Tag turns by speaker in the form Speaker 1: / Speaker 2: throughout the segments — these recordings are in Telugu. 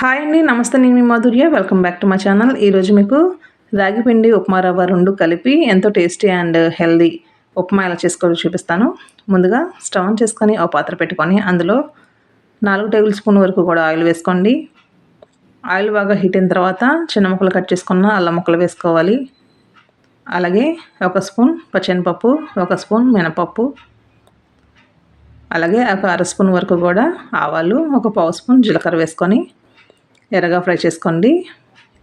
Speaker 1: హాయ్ అండి నమస్తే నేను మీ Madhurya. Welcome back to my channel ఈరోజు మీకు రాగి పిండి ఉప్మా రవ్వ రెండు కలిపి ఎంతో టేస్టీ అండ్ హెల్దీ ఉప్మా ఎలా చేసుకోవాలో చూపిస్తాను. ముందుగా స్టవ్ ఆన్ చేసుకొని ఒక పాత్ర పెట్టుకొని అందులో నాలుగు టేబుల్ స్పూన్ వరకు కూడా ఆయిల్ వేసుకోండి. ఆయిల్ బాగా హీట్ అయిన తర్వాత చిన్న ముక్కలు కట్ చేసుకున్న అల్లం ముక్కలు వేసుకోవాలి. అలాగే ఒక స్పూన్ పచ్చనిపప్పు ఒక స్పూన్ మినపప్పు అలాగే ఒక అర స్పూన్ వరకు కూడా ఆవాలు ఒక పావు స్పూన్ జీలకర్ర వేసుకొని ఎర్రగా ఫ్రై చేసుకోండి.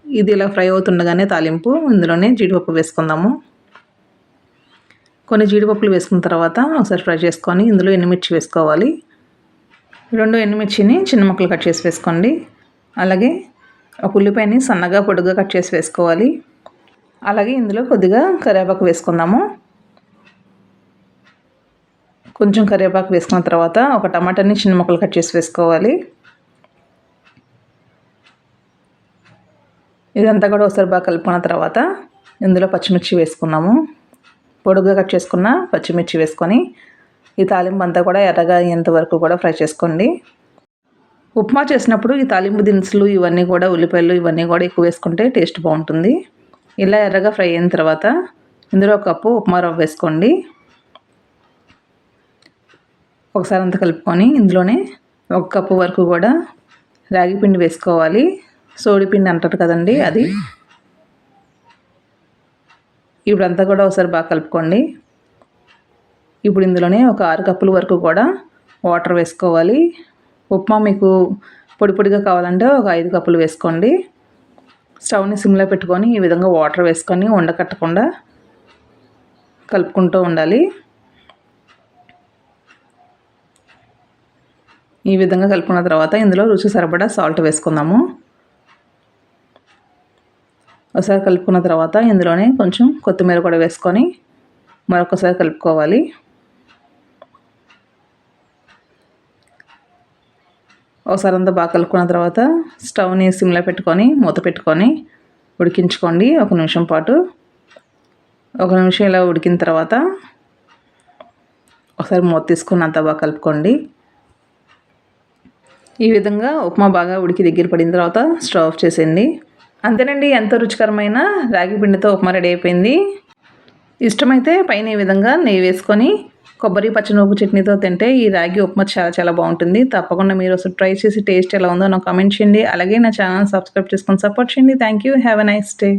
Speaker 1: ఇది ఇలా ఫ్రై అవుతుండగానే తాలింపు ఇందులోనే జీడిపప్పు వేసుకుందాము. కొన్ని జీడిపప్పులు వేసుకున్న తర్వాత ఒకసారి ఫ్రై చేసుకొని ఇందులో ఎండుమిర్చి వేసుకోవాలి. రెండు ఎండుమిర్చిని చిన్న ముక్కలు కట్ చేసి వేసుకోండి. అలాగే ఒక ఉల్లిపాయని సన్నగా పొడుగా కట్ చేసి వేసుకోవాలి. అలాగే ఇందులో కొద్దిగా కరివేపాకు వేసుకుందాము. కొంచెం కరివేపాకు వేసుకున్న తర్వాత ఒక టమాటాని చిన్న ముక్కలు కట్ చేసి వేసుకోవాలి. ఇదంతా కూడా ఒకసారి బాగా కలుపుకున్న తర్వాత ఇందులో పచ్చిమిర్చి వేసుకున్నాము. పొడుగ్గా కట్ చేసుకున్న పచ్చిమిర్చి వేసుకొని ఈ తాలింపు అంతా కూడా ఎర్రగా అయ్యేంత వరకు కూడా ఫ్రై చేసుకోండి. ఉప్మా చేసినప్పుడు ఈ తాలింపు దినుసులు ఇవన్నీ కూడా ఉల్లిపాయలు ఇవన్నీ కూడా ఎక్కువ వేసుకుంటే టేస్ట్ బాగుంటుంది. ఇలా ఎర్రగా ఫ్రై అయిన తర్వాత ఇందులో ఒక కప్పు ఉప్మా రవ్వ వేసుకోండి. ఒకసారి అంతా కలుపుకొని ఇందులోనే ఒక కప్పు వరకు కూడా రాగి పిండి వేసుకోవాలి. సోడిపిండి అంటారు కదండి అది. ఇప్పుడంతా కూడా ఒకసారి బాగా కలుపుకోండి. ఇప్పుడు ఇందులోనే ఒక ఆరు కప్పుల వరకు కూడా వాటర్ వేసుకోవాలి. ఉప్మా మీకు పొడి పొడిగా కావాలంటే ఒక ఐదు కప్పులు వేసుకోండి. స్టవ్ని సిమ్లో పెట్టుకొని ఈ విధంగా వాటర్ వేసుకొని ఉండకట్టకుండా కలుపుకుంటూ ఉండాలి. ఈ విధంగా కలుపుకున్న తర్వాత ఇందులో రుచి సరిపడా సాల్ట్ వేసుకుందాము. ఒకసారి కలుపుకున్న తర్వాత ఇందులోనే కొంచెం కొత్తిమీర కూడా వేసుకొని మరొకసారి కలుపుకోవాలి. ఒకసారి అంతా బాగా కలుపుకున్న తర్వాత స్టవ్ని సిమ్లో పెట్టుకొని మూత పెట్టుకొని ఉడికించుకోండి ఒక నిమిషం పాటు. ఒక నిమిషం ఇలా ఉడికిన తర్వాత ఒకసారి మూత తీసుకుని అంతా బాగా కలుపుకోండి. ఈ విధంగా ఉప్మా బాగా ఉడికి దగ్గర పడిన తర్వాత స్టవ్ ఆఫ్ చేసేయండి. అంతేనండి ఎంతో రుచికరమైన రాగి పిండితో ఉప్మా రెడీ అయిపోయింది. ఇష్టమైతే పైన ఈ విధంగా నెయ్యి వేసుకొని కొబ్బరి పచ్చనూపు చట్నీతో తింటే ఈ రాగి ఉప్మా చాలా చాలా బాగుంటుంది. తప్పకుండా మీరు ఒకసారి ట్రై చేసి టేస్ట్ ఎలా ఉందో నాకు కామెంట్ చేయండి. అలాగే నా ఛానల్ సబ్స్క్రైబ్ చేసుకొని సపోర్ట్ చేయండి. Thank you. Have a nice day.